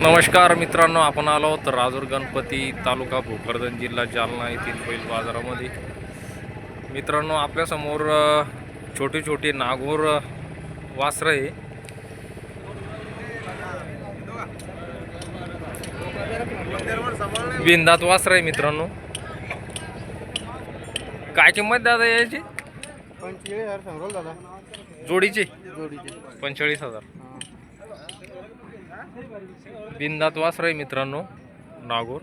नमस्कार मित्रांनो आपण आलो आहोत राजूर गणपती तालुका भोकरदन जिल्हा जालना येथील बैल बाजारामध्ये. मित्रांनो आपल्यासमोर छोटे छोटे नागोर वासरं आहे. बिंदात वासरं आहे मित्रांनो. काय किंमत दादा याची? हजार दादा जोडीची? जोडीचे. पंचेचाळीस हजार. बिंदात वासर आहे मित्रांनो नागोर.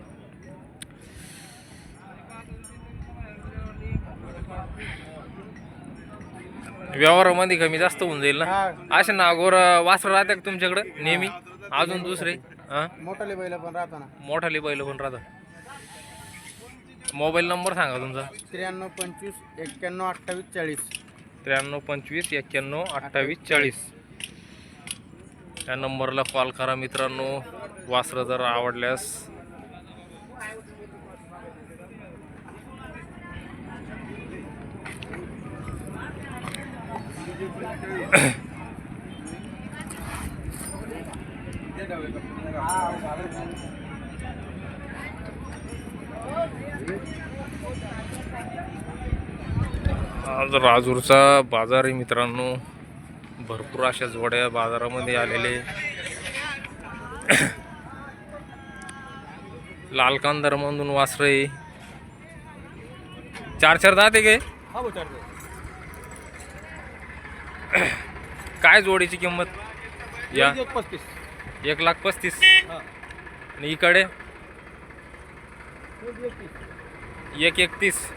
व्यवहारामध्ये कमी जास्त होऊन जाईल ना? असे नागोर वासर राहते का तुमच्याकडे? नेहमी? अजून दुसरे? हा मोठाले बैल पण राहताना मोठाले बैल पण राहतात. मोबाईल नंबर सांगा तुमचा. त्र्याण्णव पंचवीस एक्क्याण्णव अठ्ठावीस चाळीस. त्र्याण्णव पंचवीस एक्क्याण्णव अठ्ठावीस चाळीस. या नंबरला कॉल करा मित्रांनो. वासरं जर आवडल्यास. आज राजूरचा बाजार आहे मित्रांनो. भरपूर अशा जोड्या बाजारामध्ये आलेले. लाल कांदरमधून वासरं. चार चार दाते गे काय? जोडीची किंमत? या. एक लाख पस्तीस. आणि इकडे? एक एकतीस.